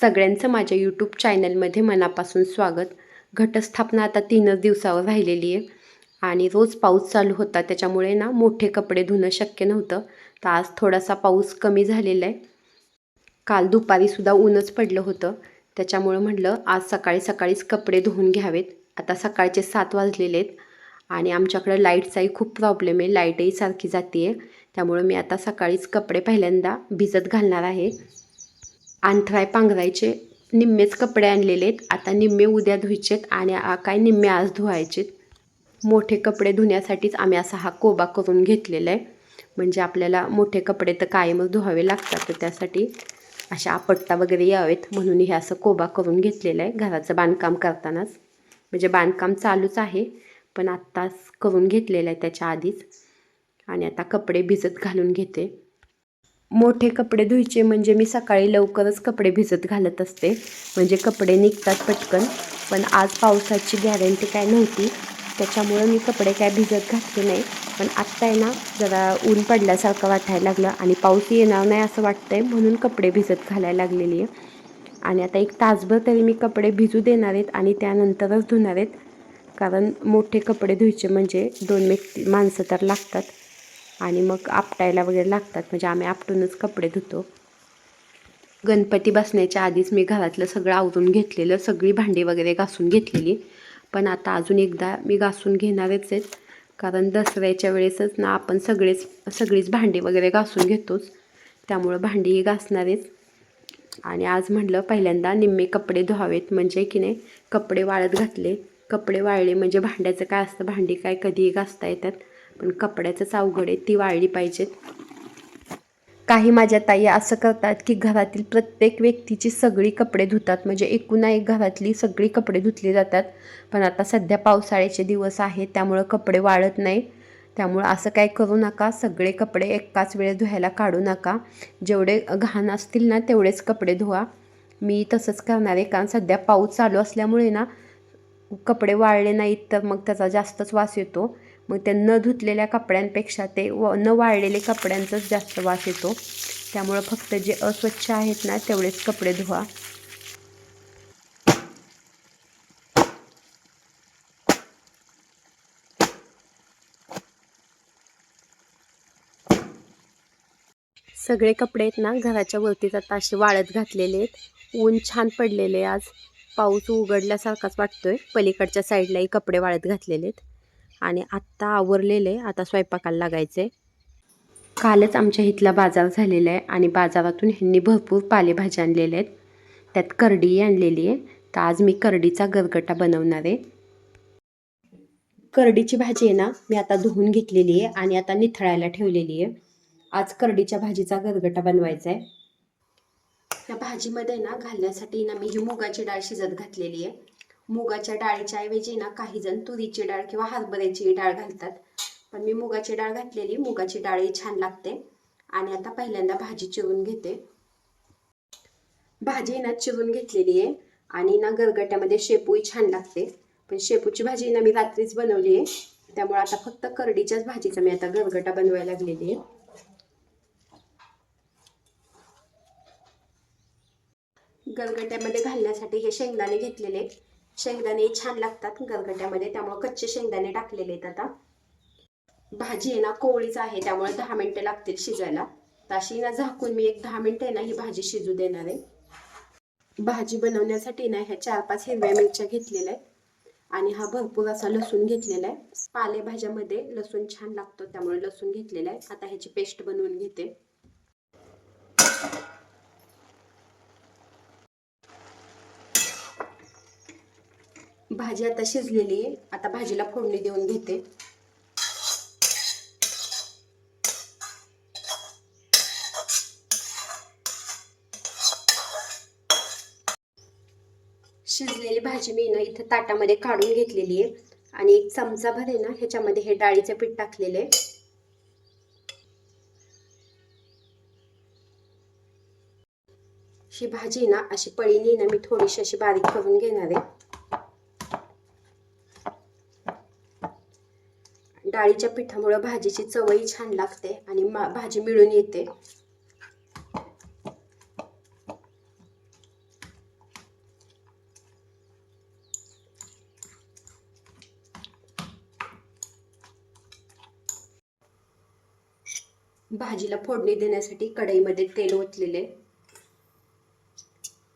सगळ्यांचं माझ्या यूट्यूब चॅनलमध्ये मनापासून स्वागत. घटस्थापना आता तीनच दिवसावर राहिलेली आहे. आणि रोज पाऊस चालू होता त्याच्यामुळे ना मोठे कपडे धुणं शक्य नव्हतं. तर आज थोडासा पाऊस कमी झालेला आहे. काल दुपारीसुद्धा ऊनच पडलं होतं. त्याच्यामुळं म्हटलं आज सकाळी सकाळीच कपडे धुवून घ्यावेत. आता सकाळचे सात वाजलेले आहेत. आणि आमच्याकडं लाईटचाही खूप प्रॉब्लेम आहे. लाईटही सारखी जाते आहे त्यामुळं मी आता सकाळीच कपडे पहिल्यांदा भिजत घालणार आहे. अंथराय पांघरायचे निम्मेच कपडे आणलेले आहेत आता निम्मे उद्या धुवायचेत आणि आ- काय निम्मे आज धुवायचेत. मोठे कपडे धुण्यासाठीच आम्ही असा हा कोबा करून घेतलेला आहे. म्हणजे आपल्याला मोठे कपडे तर कायमच धुवावे लागतात तर त्यासाठी अशा आपट्टा वगैरे यावेत. म्हणून हे असं कोबा करून घेतलेलं आहे घराचं बांधकाम करतानाच. म्हणजे बांधकाम चालूच आहे पण आत्ताच करून घेतलेलं आहे त्याच्या आधीच. आणि आता कपडे भिजत घालून घेते. मोठे कपडे धुवायचे म्हणजे मी सकाळी लवकरच कपडे भिजत घालत असते. म्हणजे कपडे निघतात पटकन. पण आज पावसाची गॅरंटी काय नव्हती. त्याच्यामुळं मी कपडे काय भिजत घातले नाही. पण आत्ता आहे ना जरा ऊन पडल्यासारखं वाटायला लागलं आणि पाऊस येणार नाही असं वाटतं आहे म्हणून कपडे भिजत घालायला लागलेली आहे. आणि आता एक तासभर तरी मी कपडे भिजू देणार आहेत आणि त्यानंतरच धुणार आहेत. कारण मोठे कपडे धुवायचे म्हणजे दोन व्यक्ती माणसं तर लागतात. आणि मग आपटायला वगैरे लागतात. म्हणजे आम्ही आपटूनच कपडे धुतो. गणपती बसण्याच्या आधीच मी घरातलं सगळं आवरून घेतलेलं सगळी भांडी वगैरे घासून घेतलेली. पण आता अजून एकदा मी घासून घेणारच आहेत कारण दसऱ्याच्या वेळेसच ना आपण सगळेच सगळीच भांडी वगैरे घासून घेतोच. त्यामुळं भांडीही घासणारेच. आणि आज म्हटलं पहिल्यांदा निम्मे कपडे धुवावेत. म्हणजे की नाही कपडे वाळत घातले. कपडे वाळले म्हणजे भांड्याचं काय असतं? भांडी काय कधीही घासता येतात. पण कपड्याचंच अवघड आहे ती वाळली पाहिजेत काही माझ्या ताई असं करतात की घरातील प्रत्येक व्यक्तीची सगळी कपडे धुतात. म्हणजे एकूणा एक घरातली सगळी कपडे धुतली जातात. पण आता सध्या पावसाळ्याचे दिवस आहेत त्यामुळं कपडे वाळत नाही. त्यामुळं असं काय करू नका सगळे कपडे एकाच वेळेस धुवायला काढू नका. जेवढे घाण असतील ना तेवढेच कपडे धुवा. मी तसंच करणार आहे कारण सध्या पाऊस चालू असल्यामुळे ना कपडे वाळले नाहीत तर मग त्याचा जास्तच वास येतो. मग त्या न धुतलेल्या कपड्यांपेक्षा ते व न वाळलेले कपड्यांचाच जास्त वास येतो. त्यामुळं फक्त जे अस्वच्छ आहेत ना तेवढेच कपडे धुवा. सगळे कपडे आहेत ना घराच्या वरतीच आता असे वाळत घातलेले आहेत. ऊन छान पडलेले आहे आज. पाऊस उघडल्यासारखाच वाटतोय. पलीकडच्या साईडलाही कपडे वाळत घातलेले आहेत. आणि आत्ता आवरलेले आता स्वयंपाकाला लागायचे. कालच आमच्या इथला बाजार झालेला आहे आणि बाजारातून ह्यांनी भरपूर पालेभाज्या आणलेल्या आहेत. त्यात करडी आणलेली आहे. तर आज मी करडीचा गरगटा बनवणार आहे. करडीची भाजी आहे ना मी आता धुवून घेतलेली आहे आणि आता निथळायला ठेवलेली आहे. आज करडीच्या भाजीचा गरगटा बनवायचा आहे. या भाजीमध्ये ना घालण्यासाठी ना मी ही मुगाची डाळ शिजत घातलेली आहे. मुगाच्या डाळीच्या ऐवजी ना काही जण तुरीची डाळ किंवा हरभऱ्याची डाळ घालतात. पण मी मुगाची डाळ घातलेली मुगाची डाळही छान लागते. आणि आता पहिल्यांदा भाजी चिरून घेते. भाजी ना चिरून घेतलेली आहे. आणि ना गरगट्यामध्ये शेपूही छान लागते. पण शेपूची भाजी ना मी रात्रीच बनवली आहे. त्यामुळे आता फक्त करडीच्याच भाजीचा मी आता गरगटा बनवायला लागलेली आहे. गरगट्यामध्ये घालण्यासाठी हे शेंगदाणे घेतलेले. आहेत. शेंगदाणे छान लागतात गरगट्यामध्ये त्यामुळे कच्चे शेंगदाणे टाकलेले आहेत आता. भाजी आहे ना कोवळीच आहे त्यामुळे दहा मिनटं लागतील शिजायला. तर अशी ना झाकून मी एक दहा मिनटं आहे ना ही भाजी शिजू देणार आहे. भाजी बनवण्यासाठी ना ह्या चार पाच हिरव्या मिरच्या घेतलेल्या आहेत. आणि हा भरपूर असा लसूण घेतलेला आहे. पालेभाज्यामध्ये लसूण छान लागतो त्यामुळे लसूण घेतलेला आहे. आता ह्याची पेस्ट बनवून घेते. भाजी आता शिजलेली आहे. आता भाजीला फोडणी देऊन घेते. शिजलेली भाजी मी ना इथं ताटामध्ये काढून घेतलेली आहे. आणि एक चमचा भर आहे ना ह्याच्यामध्ये हे डाळीचे पीठ टाकलेले ही भाजी ना अशी पळीनी ना मी थोडीशी अशी बारीक करून घेणार आहे. डाळीच्या पिठामुळं भाजीची चवही छान लागते आणि भाजी मिळून येते. भाजीला फोडणी देण्यासाठी कढईमध्ये तेल ओतलेले.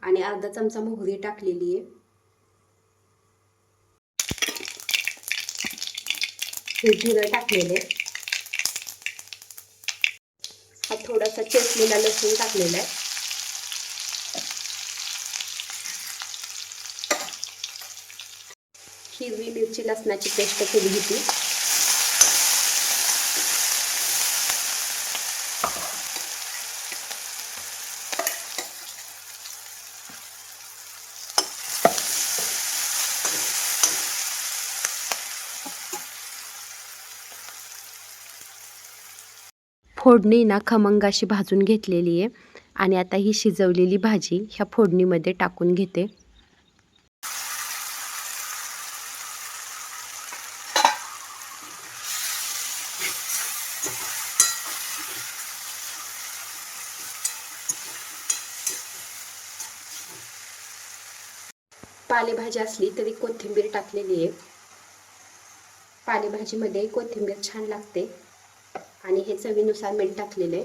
आणि अर्धा चमचा मोहरी टाकलेली आहे. हे जिरं टाकलेले. हा थोडासा चेचलेला लसूण टाकलेला आहे. हिरवी मिरची लसणाची पेस्ट केली होती फोडणी ना खमंग अशी भाजून घेतलेली आहे. आणि आता ही शिजवलेली भाजी ह्या फोडणीमध्ये टाकून घेते. पालेभाजी असली तरी कोथिंबीर टाकलेली आहे. पालेभाजीमध्ये कोथिंबीर छान लागते. आणि हे चवीनुसार मीठ टाकलेलं आहे.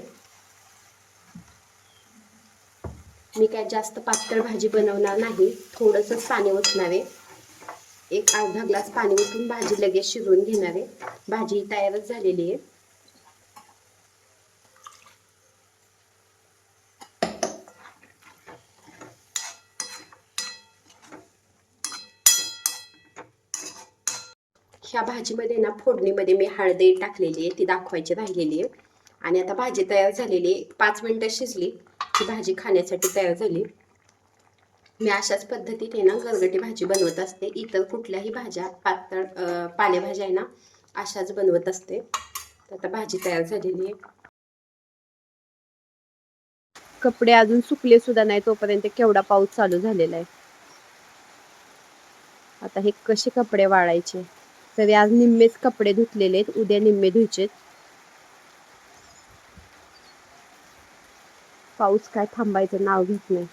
मी काय जास्त पातळ भाजी बनवणार नाही थोडंसंच पाणी ओतणार आहे. एक अर्धा ग्लास पाणी ओतून भाजी लगेच शिजवून घेणार आहे. भाजी तयारच झालेली आहे. ह्या भाजीमध्ये ना फोडणीमध्ये मी हळदी टाकलेली आहे ती दाखवायची राहिलेली आहे. आणि आता भाजी तयार झालेली आहे. पाच मिनटं शिजली ती भाजी खाण्यासाठी तयार झाली. मी अशाच पद्धतीने ना गरगटी भाजी बनवत असते. इतर कुठल्याही भाज्या पातळ पालेभाज्या आहे ना अशाच बनवत असते. तर आता भाजी तयार झालेली आहे. कपडे अजून सुकले सुद्धा नाही तोपर्यंत केवढा पाऊस चालू झालेला आहे. आता हे कसे कपडे वाळायचे? तरी आज निम्मेच कपडे धुतलेले आहेत उद्या निम्मे धुयचेत पाऊस काय थांबायचं नाव घेत नाही.